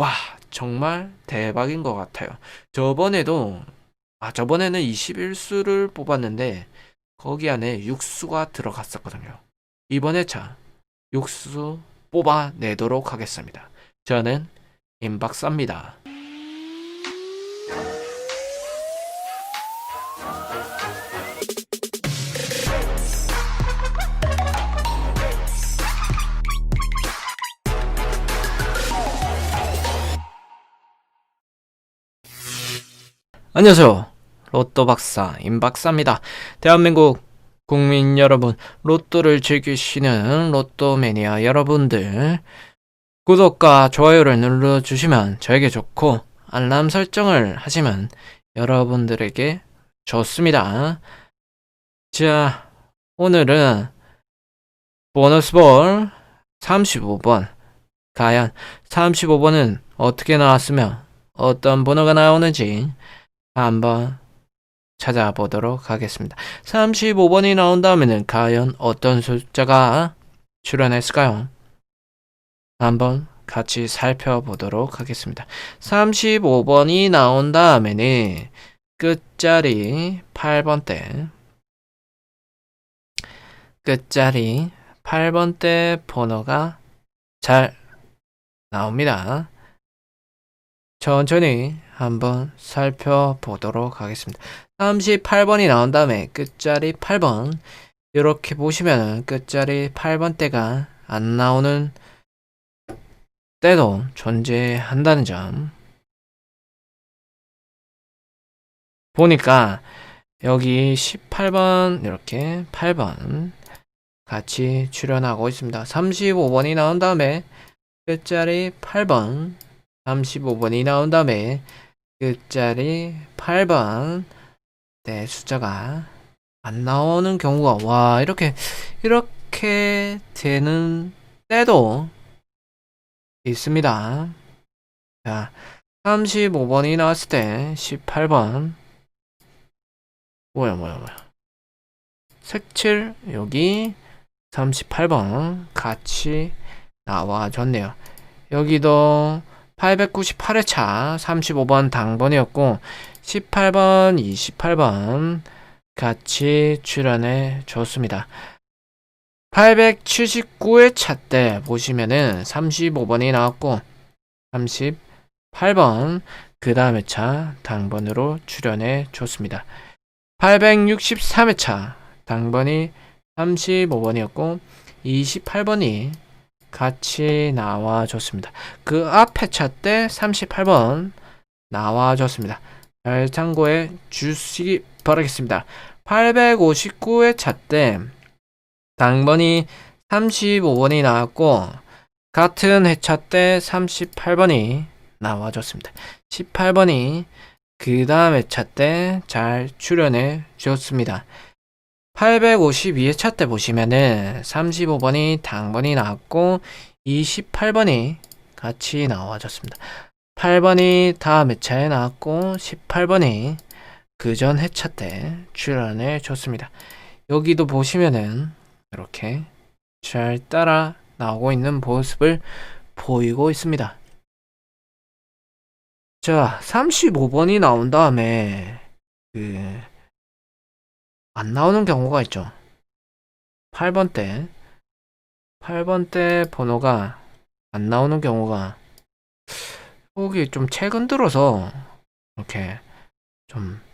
와, 정말 대박인 것 같아요. 저번에도, 아, 저번에는 21수를 뽑았는데, 거기 안에 육수가 들어갔었거든요. 이번에 자, 육수 뽑아내도록 하겠습니다. 저는 임박사입니다. 안녕하세요. 로또 박사 임박사입니다. 대한민국 국민 여러분, 로또를 즐기시는 로또 매니아 여러분들, 구독과 좋아요를 눌러 주시면 저에게 좋고, 알람 설정을 하시면 여러분들에게 좋습니다. 자, 오늘은 보너스볼 35번. 과연 35번은 어떻게 나왔으며 어떤 번호가 나오는지 한번 찾아보도록 하겠습니다. 35번이 나온 다음에는 과연 어떤 숫자가 출연했을까요? 한번 같이 살펴보도록 하겠습니다. 35번이 나온 다음에는 끝자리 8번대 끝자리 8번대 번호가 잘 나옵니다. 천천히 한번 살펴보도록 하겠습니다. 38번이 나온 다음에 끝자리 8번 이렇게 보시면 끝자리 8번 대가 안 나오는 때도 존재한다는 점 보니까 여기 18번 이렇게 8번 같이 출연하고 있습니다. 35번이 나온 다음에 끝자리 8번 35번이 나온 다음에 끝자리 8번 네 숫자가 안 나오는 경우가 와 이렇게 이렇게 되는 때도 있습니다. 자 35번이 나왔을 때 18번 뭐야 뭐야 뭐야 색칠 여기 38번 같이 나와줬네요. 여기도 898회차 35번 당번이었고 18번, 28번 같이 출연해 줬습니다. 879회차 때 보시면은 35번이 나왔고 38번 그 다음에 차 당번으로 출연해 줬습니다. 863회차 당번이 35번이었고 28번이 같이 나와줬습니다. 그 앞에 차 때 38번 나와줬습니다. 잘 참고해 주시기 바라겠습니다. 859회 차때 당번이 35번이 나왔고 같은 회차 때 38번이 나와줬습니다. 18번이 그 다음 회차 때 잘 출연해 주었습니다. 852회차 때 보시면은 35번이 당번이 나왔고 28번이 같이 나와줬습니다. 8번이 다음 회차에 나왔고 18번이 그 전 회차 때 출연해 줬습니다. 여기도 보시면은 이렇게 잘 따라 나오고 있는 모습을 보이고 있습니다. 자, 35번이 나온 다음에 그 안 나오는 경우가 있죠. 8번 때 8번 때 번호가 안 나오는 경우가 여기 좀 최근 들어서 이렇게 좀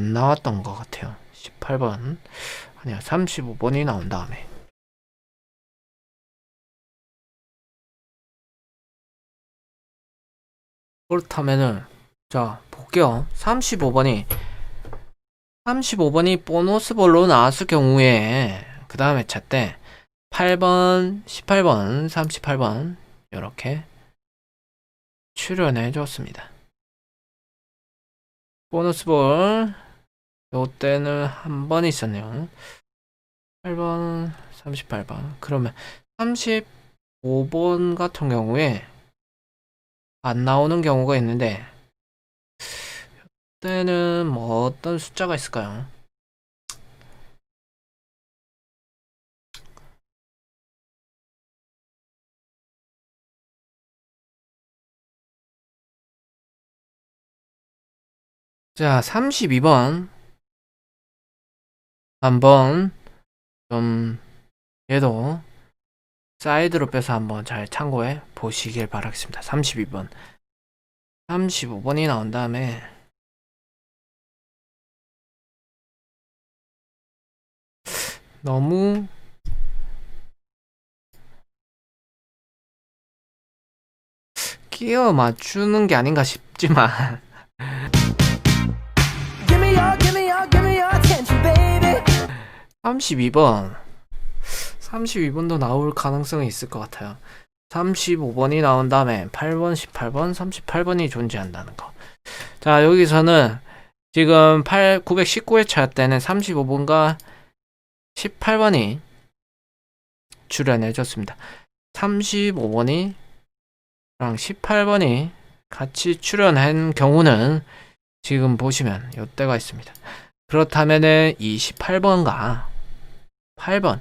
안 나왔던 것 같아요. 18번 아니야 35번이 나온 다음에 그렇다면은 자 볼게요. 35번이 35번이 보너스볼로 나왔을 경우에 그 다음에 차때 8번, 18번, 38번 이렇게 출연해 줬습니다. 보너스볼 요때는 한 번 있었네요. 8번, 38번 그러면 35번 같은 경우에 안 나오는 경우가 있는데 때는 뭐 어떤 숫자가 있을까요? 자, 32번. 한번 좀 얘도 사이드로 빼서 한번 잘 참고해 보시길 바라겠습니다. 32번. 35번이 나온 다음에 너무 끼어 맞추는 게 아닌가 싶지만 Give me your, give me your, give me your attention, baby. 32번. 32번도 나올 가능성이 있을 것 같아요. 35번이 나온 다음에 8번, 18번, 38번이 존재한다는 거. 자, 여기서는 지금 8, 919회차 때는 35번과 18번이 출연해 줬습니다. 35번이 랑 18번이 같이 출연한 경우는 지금 보시면 요때가 있습니다. 그렇다면은 28번과 8번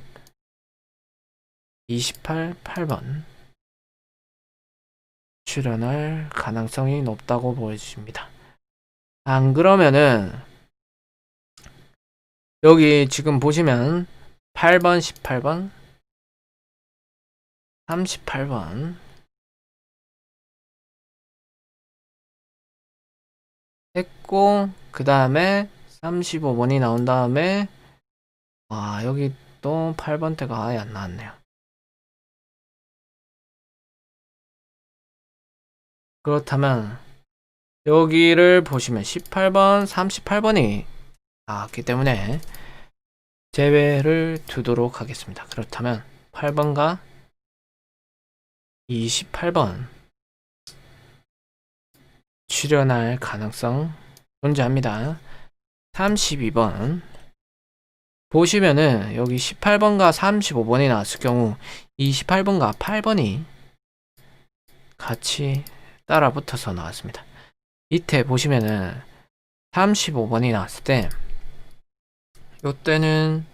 28, 8번 출연할 가능성이 높다고 보여집니다. 안 그러면은 여기 지금 보시면 8번, 18번 38번 했고 그 다음에 35번이 나온 다음에 아 여기 또 8번대가 아예 안 나왔네요. 그렇다면 여기를 보시면 18번, 38번이 나왔기 때문에 제외를 두도록 하겠습니다. 그렇다면 8번과 28번 출연할 가능성 존재합니다. 32번 보시면은 여기 18번과 35번이 나왔을 경우 28번과 8번이 같이 따라 붙어서 나왔습니다. 밑에 보시면은 35번이 나왔을 때 요때는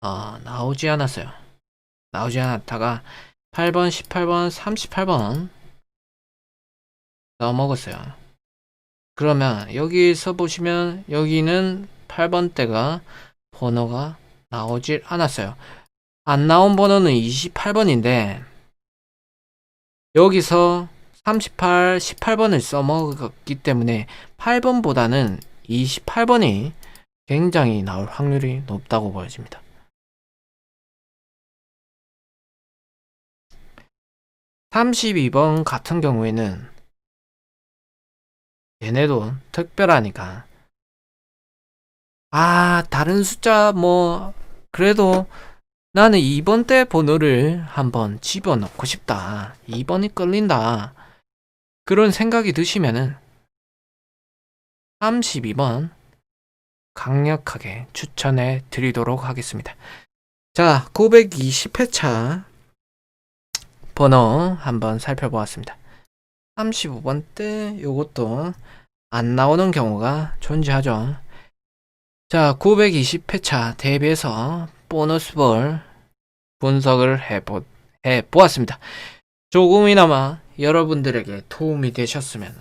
어, 나오지 않았어요. 나오지 않았다가 8번, 18번, 38번 넣어먹었어요. 그러면 여기서 보시면 여기는 8번대가 번호가 나오질 않았어요. 안 나온 번호는 28번인데 여기서 38, 18번을 써먹었기 때문에 8번보다는 28번이 굉장히 나올 확률이 높다고 보여집니다. (32번) 같은 경우에는 얘네도 특별하니까. 아 다른 숫자 뭐 그래도 나는 2번 때 번호를 한번 집어넣고 싶다. 2번이 끌린다. 그런 생각이 드시면은 32번 강력하게 추천해 드리도록 하겠습니다 자 920회차 번호 한번 살펴보았습니다 35번 때 요것도 안 나오는 경우가 존재하죠. 자, 920회차 대비해서 보너스 볼 분석을 해보, 해보았습니다. 조금이나마 여러분들에게 도움이 되셨으면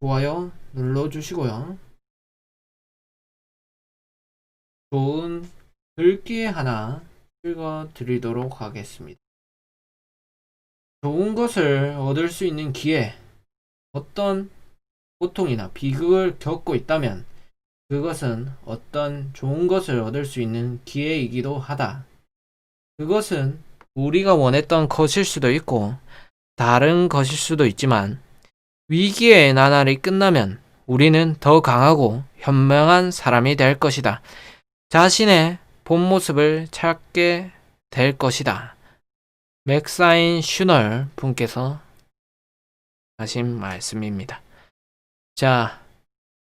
좋아요 눌러주시고요. 좋은 글귀 하나 읽어 드리도록 하겠습니다. 좋은 것을 얻을 수 있는 기회, 어떤 고통이나 비극을 겪고 있다면 그것은 어떤 좋은 것을 얻을 수 있는 기회이기도 하다. 그것은 우리가 원했던 것일 수도 있고 다른 것일 수도 있지만 위기의 나날이 끝나면 우리는 더 강하고 현명한 사람이 될 것이다. 자신의 본 모습을 찾게 될 것이다. 맥사인 슈널 분께서 하신 말씀입니다. 자,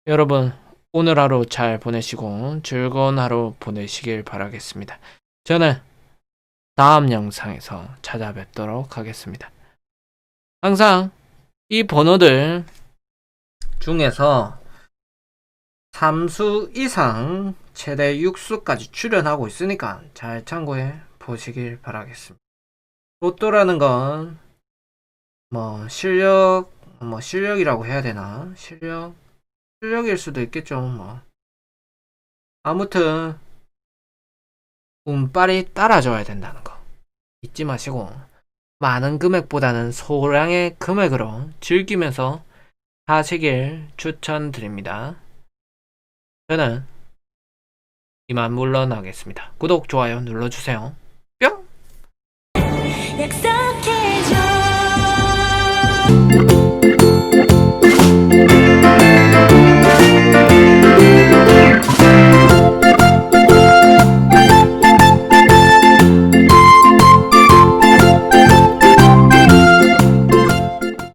여러분, 오늘 하루 잘 보내시고 즐거운 하루 보내시길 바라겠습니다. 저는 다음 영상에서 찾아뵙도록 하겠습니다. 항상 이 번호들 중에서 3수 이상 최대 6수까지 출연하고 있으니까 잘 참고해 보시길 바라겠습니다. 로또라는 건 뭐 실력 뭐 실력이라고 해야 되나 실력 실력일 수도 있겠죠, 뭐. 아무튼, 운빨이 따라줘야 된다는 거. 잊지 마시고, 많은 금액보다는 소량의 금액으로 즐기면서 하시길 추천드립니다. 저는 이만 물러나겠습니다. 구독, 좋아요 눌러주세요.